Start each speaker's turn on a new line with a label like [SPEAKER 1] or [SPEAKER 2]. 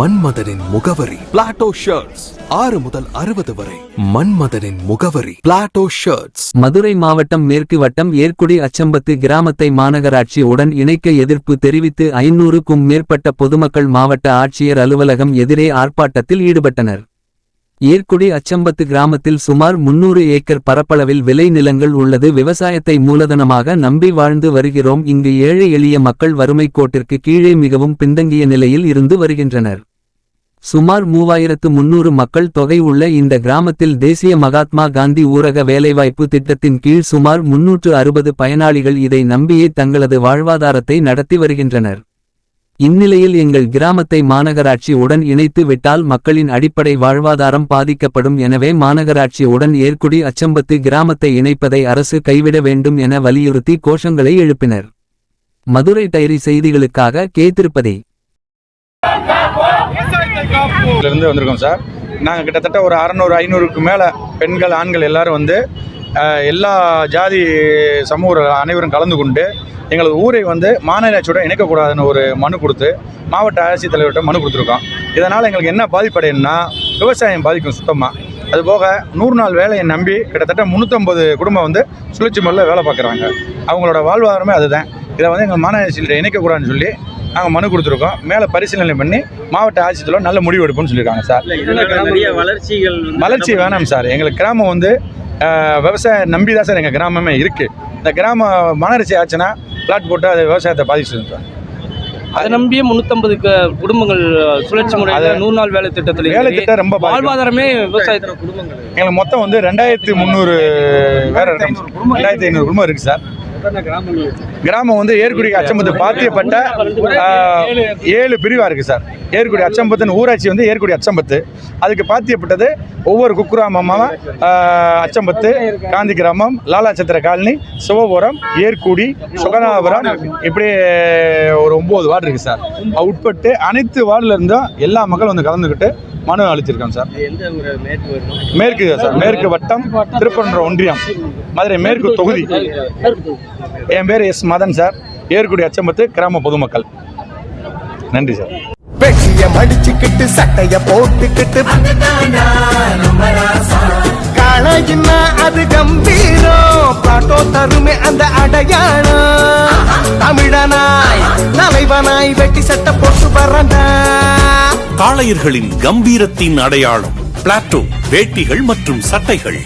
[SPEAKER 1] மன்மதனின் முகவரி. Plato shirts ஆறு முதல் அறுபது வரை. மன்மதனின் முகவரி. பிளாட்டோ ஷர்ட்ஸ்
[SPEAKER 2] மதுரை மாவட்டம் மேற்கு வட்டம் ஏற்குடி அச்சம்பத்து கிராமத்தை மாநகராட்சி உடன் இணைக்க எதிர்ப்பு தெரிவித்து ஐநூறுக்கும் மேற்பட்ட பொதுமக்கள் மாவட்ட ஆட்சியர் அலுவலகம் எதிரே ஆர்ப்பாட்டத்தில் ஈடுபட்டனர். ஏற்குடி அச்சம்பத்து கிராமத்தில் சுமார் முன்னூறு ஏக்கர் பரப்பளவில் விளை நிலங்கள் உள்ளது. விவசாயத்தை மூலதனமாக நம்பி வாழ்ந்து வருகிறோம். இங்கு ஏழை எளிய மக்கள் வறுமை கோட்டிற்கு கீழே மிகவும் பின்தங்கிய நிலையில் இருந்து வருகின்றனர். சுமார் மூவாயிரத்து முன்னூறு மக்கள் தொகை உள்ள இந்த கிராமத்தில் தேசிய மகாத்மா காந்தி ஊரக வேலைவாய்ப்பு திட்டத்தின் கீழ் சுமார் முன்னூற்று அறுபது பயனாளிகள் இதை நம்பியே தங்களது வாழ்வாதாரத்தை நடத்தி வருகின்றனர். இந்நிலையில் எங்கள் கிராமத்தை மாநகராட்சி உடன் இணைத்து விட்டால் மக்களின் அடிப்படை வாழ்வாதாரம் பாதிக்கப்படும் எனவே மாநகராட்சி உடன் ஏற்குடி அச்சம்பத்து கிராமத்தை இணைப்பதை அரசு கைவிட வேண்டும் என வலியுறுத்தி கோஷங்களை எழுப்பினர். மதுரை டைரி செய்திகளுக்காக கே திருப்பதி
[SPEAKER 3] இருந்து வந்திருக்கோம் சார். நாங்கள் கிட்டத்தட்ட ஒரு அறநூறு ஐநூறுக்கு மேலே பெண்கள் ஆண்கள் எல்லாரும் வந்து எல்லா ஜாதி சமூக அனைவரும் கலந்து கொண்டு எங்களது ஊரை வந்து மாநகராட்சியோட இணைக்கக்கூடாதுன்னு ஒரு மனு கொடுத்து மாவட்ட ஆட்சித்தலைவர்கிட்ட மனு கொடுத்துருக்கோம். இதனால் எங்களுக்கு என்ன பாதிப்படையும்னா விவசாயம் பாதிக்கும் சுத்தமாக அதுபோக நூறு நாள் வேலையை நம்பி கிட்டத்தட்ட முந்நூற்றம்பது குடும்பம் வந்து சுழற்சி முறையில் வேலை பார்க்குறாங்க. அவங்களோட வாழ்வாதாரமே அதுதான். இதை வந்து எங்கள் மாநகராட்சியில் இணைக்கக்கூடாதுன்னு சொல்லி நாங்கள் மனு கொடுத்துருக்கோம். மேலே பரிசீலனை பண்ணி மாவட்ட ஆட்சித்தலைவர் நல்ல முடிவு எடுப்போம்னு சொல்லியிருக்காங்க சார்.
[SPEAKER 4] நிறைய வளர்ச்சிகள்
[SPEAKER 3] வளர்ச்சி வேணாம் சார். எங்களுக்கு கிராமம் வந்து விவசாயம் நம்பி தான் சார் எங்கள் கிராமமே இருக்குது இந்த கிராமம் மாநகராட்சி ஆச்சுன்னா பிளாட் போட்டு அது விவசாயத்தை பாதிச்சு சார்.
[SPEAKER 4] அதை நம்பியே முன்னூத்தம்பது குடும்பங்கள் சுழற்சி முறையில்
[SPEAKER 3] அது-
[SPEAKER 4] நூறு நாள் வேலை திட்டத்தில்
[SPEAKER 3] வேலை திட்டம் ரொம்ப.
[SPEAKER 4] வாழ்வாதாரமே விவசாயத்தோட குடும்பங்கள்?
[SPEAKER 3] எங்களுக்கு மொத்தம் வந்து ரெண்டாயிரத்தி முந்நூறு வேற ரெண்டாயிரத்தி ஐநூறு குடும்பம் இருக்குது சார். கிராமம் வந்து ஏற்குடி அச்சம்பத்து பாத்தியப்பட்ட ஏழு பிரிவாக இருக்குது சார். ஏற்குடி அச்சம்பத்துன்னு ஊராட்சி வந்து ஏற்குடி அச்சம்பத்து. அதுக்கு பாத்தியப்பட்டது ஒவ்வொரு குக்கிராமமாக அச்சம்பத்து காந்தி கிராமம் லாலாச்சத்திர காலனி சிவபுரம் ஏற்குடி சுகநாபுரம் இப்படி ஒரு ஒம்பது வார்டு இருக்குது சார். உட்பட்டு அனைத்து வார்டில் இருந்தும் எல்லா மக்களும் வந்து கலந்துக்கிட்டு மனு அளிச்சிருக்கோம் சார். மேற்கு சார். மேற்கு வட்டம் திருப்பரங்குன்றம் ஒன்றியம் மதுரை மேற்கு தொகுதி. என் பேர் எஸ் மதன் சார். ஏற்குடி அச்சம்பத்து கிராம பொதுமக்கள். நன்றி சார்.
[SPEAKER 5] வெட்டிய மடிச்சுக்கிட்டு சட்டைய போட்டுக்கிட்டு. காளையின்னா அது கம்பீரம். பாட்டோ தருமே அந்த அடையாளம். தமிழனாய் தலைவனாய் வெட்டி சட்டை போட்டு வரண்டா
[SPEAKER 6] காளையர்களின் கம்பீரத்தின் அடையாளம் பிளாட்டோ வேட்டிகள் மற்றும் சட்டைகள்.